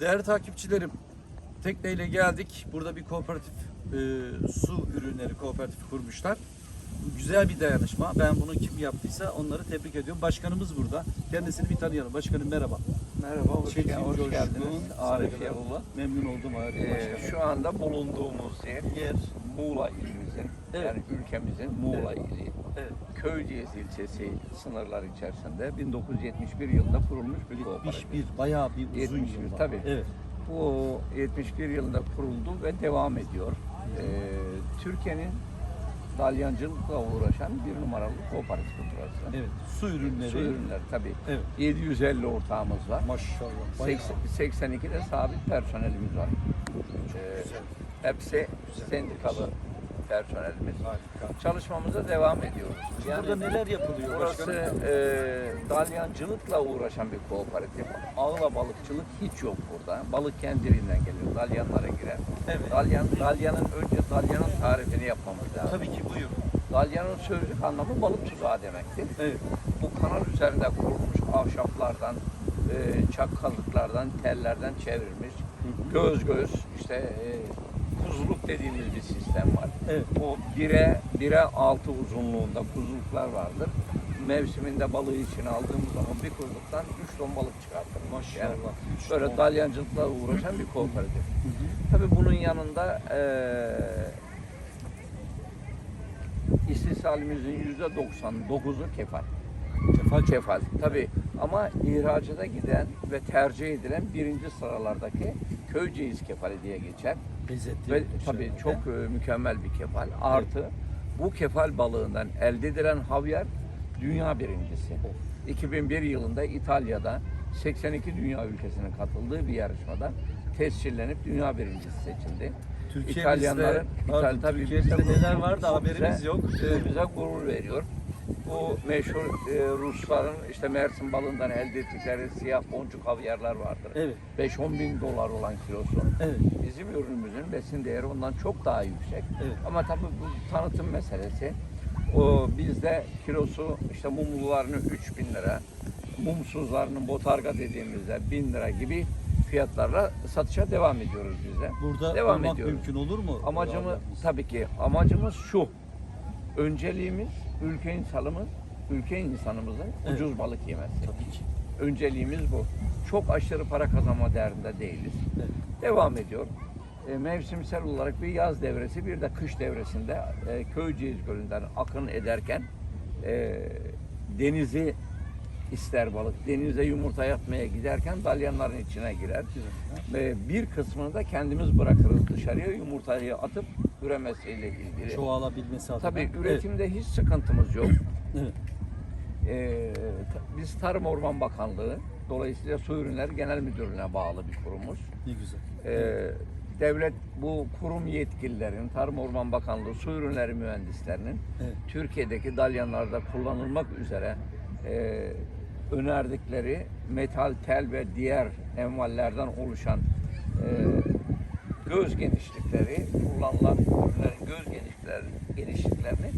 Değerli takipçilerim, tekneyle geldik. Burada bir kooperatif e, su ürünleri kooperatifi kurmuşlar. Güzel bir dayanışma. Ben bunu kim yaptıysa onları tebrik ediyorum. Başkanımız burada. Kendisini bir tanıyalım. Başkanım merhaba. Merhaba, hoş, Çetin gel- hoş geldiniz. Arif. Yavuz'la. Memnun oldum Arif Ee, Başkanım. şu anda bulunduğumuz yer Yer. Muğla ilimizin, Evet. yani ülkemizin Muğla Evet. ili. Evet. Köyceğiz ilçesi sınırları içerisinde 1971 yılında kurulmuş bir kooperatif. 71 bayağı bir uzun 71, yıllar. tabii. Evet. Bu 71 yılında kuruldu ve devam ediyor. Ee, Türkiye'nin dalyancılıkla uğraşan bir numaralı kooperatif burası. Evet. Su ürünleri. Su ürünleri tabii. Evet. 750 ortağımız var. Maşallah. Bayağı. 80 82'de sabit personelimiz var. Çok Ee, güzel. Hepsi Güzel. sendikalı personelimiz. Harika. Çalışmamıza devam ediyoruz. Burada neler yapılıyor Burası başkanım? e, dalyancılıkla uğraşan bir kooperatif. Ağla balıkçılık hiç yok burada. Balık kendiliğinden geliyor. Dalyanlara girer. Evet. Dalyan, dalyanın önce dalyanın tarifini yapmamız lazım. Tabii ki buyur. Dalyanın sözlük anlamı balık tuzağı demektir. Evet. Bu kanal üzerinde kurulmuş ahşaplardan, e, çak kazıklardan, tellerden çevrilmiş. Göz göz işte e, kuzuluk dediğimiz bir sistem var. Evet. O bire, bire altı uzunluğunda kuzuluklar vardır. Mevsiminde balığı içine aldığımız zaman bir kuzuluktan üç ton balık çıkartır. Maşallah. Yani böyle dalyancılıkla uğraşan bir kooperatif. Tabii bunun yanında eee istihsalimizin yüzde 99'u kefal. Kefal çok- Kefal tabii ama ihracata giden ve tercih edilen birinci sıralardaki köyceğiz kefali diye geçer. lezzetli. Ve muhteşem. tabii çok e, mükemmel bir kefal. Artı bu kefal balığından elde edilen havyar dünya birincisi. Of. 2001 yılında İtalya'da 82 dünya ülkesinin katıldığı bir yarışmada tescillenip dünya birincisi seçildi. Türkiye'mizde, İtalyanların pardon, İtal- tabii Türkiye'mizde bize- neler var da haberimiz bize- yok. e, bize gurur veriyor. Bu meşhur e, Rusların işte Mersin balığından elde ettikleri siyah boncuk havyarlar vardır. Evet. 5-10 bin dolar olan kilosu. Evet. Bizim ürünümüzün besin değeri ondan çok daha yüksek. Evet. Ama tabii bu tanıtım meselesi. O bizde kilosu işte mumlularının 3000 lira, mumsuzlarının botarga dediğimizde 1000 lira gibi fiyatlarla satışa devam ediyoruz biz de. Burada devam ediyoruz. mümkün olur mu? Amacımız tabii ki amacımız şu. Önceliğimiz ülke insanımız, ülke insanımızın Evet. ucuz balık yemesi. Tabii ki. Önceliğimiz bu. Çok aşırı para kazanma derdinde değiliz. Evet. Devam ediyor. E, mevsimsel olarak bir yaz devresi bir de kış devresinde e, Köyceğiz Gölü'nden akın ederken e, denizi ister balık. Denize yumurta yapmaya giderken dalyanların içine girer. Ve bir kısmını da kendimiz bırakırız dışarıya yumurtayı atıp üremesiyle ilgili. Çoğalabilmesi adına. Tabii üretimde hiç sıkıntımız yok. Evet. Ee, biz Tarım Orman Bakanlığı dolayısıyla Su Ürünleri Genel Müdürlüğü'ne bağlı bir kurumuz. Ne güzel. Ee, devlet bu kurum yetkililerin, Tarım Orman Bakanlığı, Su Ürünleri mühendislerinin Evet. Türkiye'deki dalyanlarda kullanılmak üzere e, önerdikleri metal, tel ve diğer envallerden oluşan e, göz genişlikleri, kullanılan ürünlerin göz genişlikleri, genişliklerini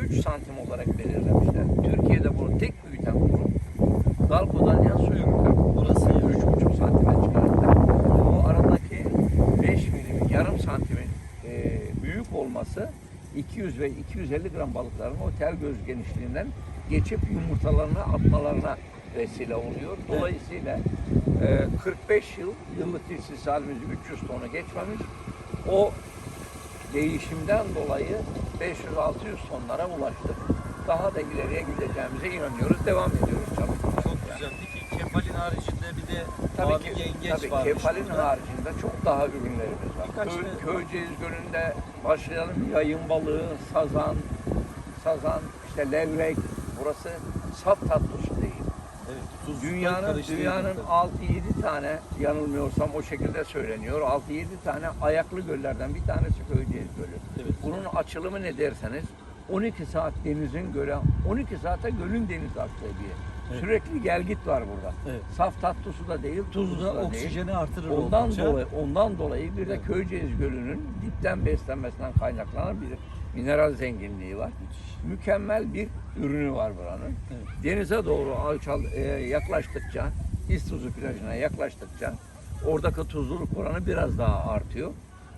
3 santim olarak belirlemişler. Türkiye'de bunu tek büyüten kurum Dalko Dalyan Su Ürünleri. Burası 3,5 santime çıkarttılar. O aradaki 5 milim yarım santimin e, büyük olması 200 ve 250 gram balıkların o tel göz genişliğinden geçip yumurtalarına atmalarına vesile oluyor. Dolayısıyla e, 45 yıl yıllık istihsalimiz 300 tonu geçmemiş. O değişimden dolayı 500-600 tonlara ulaştık. Daha da ileriye gideceğimize inanıyoruz. Devam ediyoruz çalışmaya. çok güzel. Peki kefalin haricinde bir de Tabii mavi ki yengeç tabii varmış kefalin burada. haricinde çok daha ürünlerimiz var. Birkaç Köy, Köyceğiz Gölü'nde başlayalım. Yayın balığı, sazan, sazan, işte levrek. Burası saf tatlısı değil. Dünyanın dünyanın tabii. 6-7 tane yanılmıyorsam o şekilde söyleniyor. 6-7 tane ayaklı göllerden bir tanesi Köyceğiz Gölü. Evet. Bunun açılımı ne derseniz 12 saat denizin göle, 12 saate gölün deniz aktığı bir yer. Evet. Sürekli gel git var burada. Evet. Saf tatlı su da değil, tuzlu su da da değil. oksijeni artırır Ondan oldukça. dolayı ondan dolayı bir de Evet. Köyceğiz Gölü'nün dipten beslenmesinden kaynaklanan bir mineral zenginliği var. Mükemmel bir ürünü var buranın. Evet. Denize doğru alçal e, yaklaştıkça, İstuzu plajına yaklaştıkça oradaki tuzluluk oranı biraz daha artıyor.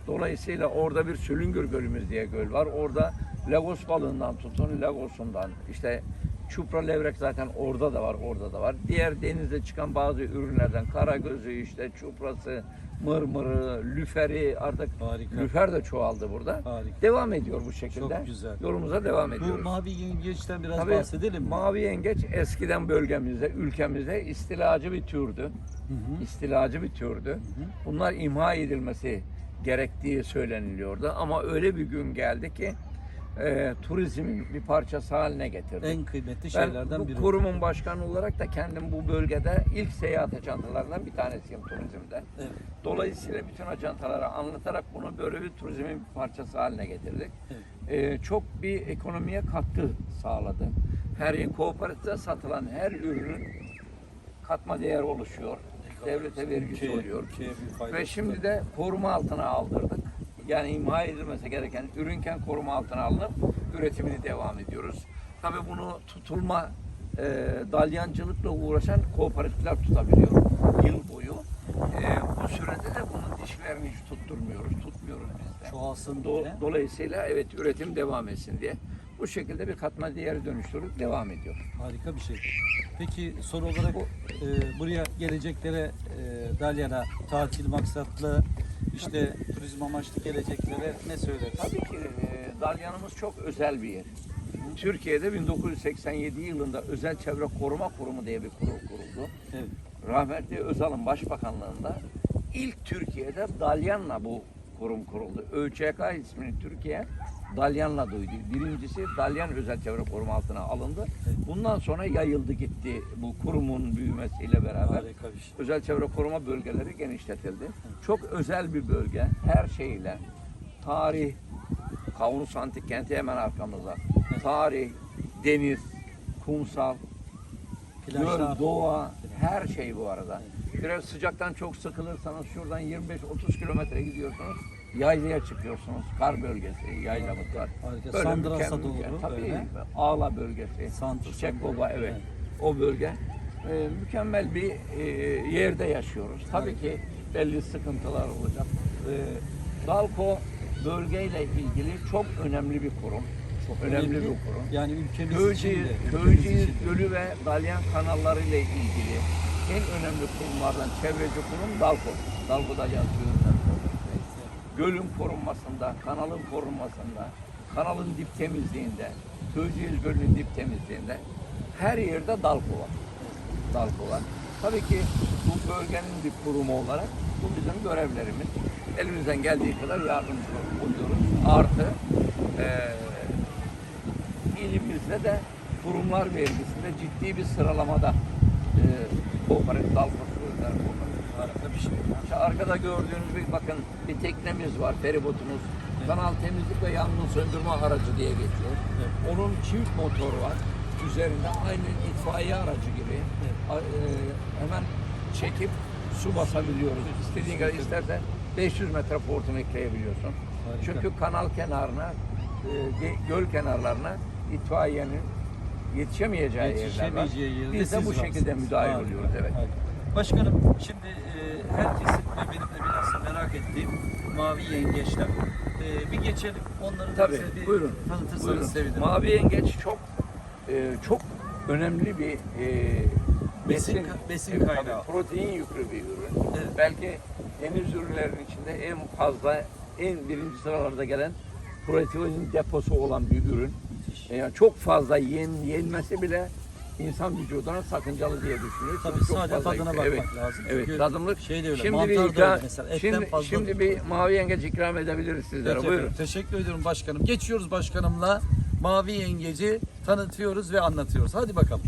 Dolayısıyla orada bir Sülüngür Gölümüz diye göl var. Orada Lagos balığından tutun Lagos'undan işte çupra levrek zaten orada da var, orada da var. Diğer denizde çıkan bazı ürünlerden karagözü işte çuprası, mırmırı, lüferi artık Harika. lüfer de çoğaldı burada. Harika. Devam ediyor bu şekilde. Çok güzel. Yolumuza devam Bu ediyoruz. mavi yengeçten biraz Tabii, bahsedelim mi? Mavi yengeç eskiden bölgemizde, ülkemizde istilacı bir türdü. Hı hı. İstilacı bir türdü. Bunlar imha edilmesi gerektiği söyleniliyordu. Ama öyle bir gün geldi ki e, turizmin bir parçası haline getirdi. En kıymetli ben şeylerden bu biri. kurumun başkanı olarak da kendim bu bölgede ilk seyahat ajantalarından bir tanesiyim turizmde. Evet. Dolayısıyla bütün ajantalara anlatarak bunu böyle bir turizmin bir parçası haline getirdik. Evet. Ee, çok bir ekonomiye katkı sağladı. Her kooperatifte satılan her ürünün katma değer oluşuyor. Devlete vergisi oluyor. Ve şimdi de koruma altına aldırdık. Yani imha edilmesi gereken ürünken koruma altına alınıp üretimini devam ediyoruz. Tabii bunu tutulma e, dalyancılıkla uğraşan kooperatifler tutabiliyor yıl boyu. E, bu sürede de bunun dişlerini hiç tutturmuyoruz, tutmuyoruz biz de. Çoğalsın Do- diye. dolayısıyla evet üretim devam etsin diye. Bu şekilde bir katma değeri dönüştürüp devam ediyor. Harika bir şey. Peki soru olarak e, buraya geleceklere e, Dalyan'a tatil maksatlı işte turizm amaçlı geleceklere ne söylersiniz? Tabii ki e, Dalyanımız çok özel bir yer. Türkiye'de 1987 yılında Özel Çevre Koruma Kurumu diye bir kurum kuruldu. Evet. Rahmetli Özal'ın başbakanlığında ilk Türkiye'de Dalyan'la bu kurum kuruldu. ÖÇK ismini Türkiye Dalyan'la duydu. Birincisi Dalyan Özel Çevre Koruma altına alındı. Bundan sonra yayıldı gitti bu kurumun büyümesiyle beraber. Şey. Özel çevre koruma bölgeleri genişletildi. Çok özel bir bölge her şeyle. Tarih, Kavunus Antik Kenti hemen arkamızda. Tarih, deniz, kumsal, göl, doğa, her şey bu arada. Biraz sıcaktan çok sıkılırsanız şuradan 25-30 kilometre gidiyorsunuz. Yaylaya çıkıyorsunuz. Kar bölgesi, yaylamız var. Harika. Böyle Sandras'a doğru Tabii, böyle. Ağla bölgesi. Santr- Çiçek Santr- Baba evet. Evet. O bölge. Ee, mükemmel bir e, yerde yaşıyoruz. Tabii ki belli sıkıntılar olacak. Ee, Dalko bölgeyle ilgili çok önemli bir kurum. Çok önemli, bir kurum. Yani ülkemiz Köyceğiz, de. ülkemiz Köyceğiz. Gölü ve Dalyan kanalları ile ilgili en önemli kurumlardan çevreci kurum Dalko. Dalko Dalyan Suyu'ndan Gölün korunmasında, kanalın korunmasında, kanalın dip temizliğinde, Köyceğiz Gölü'nün dip temizliğinde her yerde Dalko var. Dalko var. Tabii ki bu bölgenin bir kurumu olarak bu bizim görevlerimiz. Elimizden geldiği kadar yardımcı oluyoruz. Artı eee ilimizde de kurumlar vergisinde ciddi bir sıralamada e, kooperatif dalga kuruluşlar Harika bir şey. İşte arkada gördüğünüz bir bakın bir teknemiz var, feribotumuz. Kanal temizlik ve yangın söndürme aracı diye geçiyor. Evet. Onun çift motoru var. Üzerinde aynı itfaiye aracı gibi. A- e, hemen çekip su basabiliyoruz. İstediğin kadar istersen 500 metre portum ekleyebiliyorsun. Harika. Çünkü kanal kenarına, e, göl kenarlarına itfaiyenin yetişemeyeceği yerler var. Biz de bu varsınız. şekilde müdahil Harika, oluyoruz. Evet. harika. Başkanım şimdi e, herkesin ve benim de biraz merak ettiğim mavi yengeçler. E, bir geçelim onları da Tabii, bize bir buyurun. tanıtırsanız Buyurun. sevinirim. Mavi yengeç çok e, çok önemli bir e, Besin ka- besin kaynağı. tabii, protein yüklü bir ürün. Evet. Belki deniz ürünlerinin içinde en fazla en birinci sıralarda gelen protein deposu olan bir ürün. E, yani çok fazla yen, yenmesi bile insan vücuduna sakıncalı diye düşünüyor. Tabii Çünkü çok sadece fazla tadına bakmak evet. lazım. Evet, Çünkü tadımlık. şey de öyle, şimdi bir da öyle mesela, etten şimdi, fazla şimdi bir mavi yengeç ikram edebiliriz sizlere. Evet Buyurun. teşekkür ediyorum başkanım. Geçiyoruz başkanımla mavi yengeci tanıtıyoruz ve anlatıyoruz. Hadi bakalım.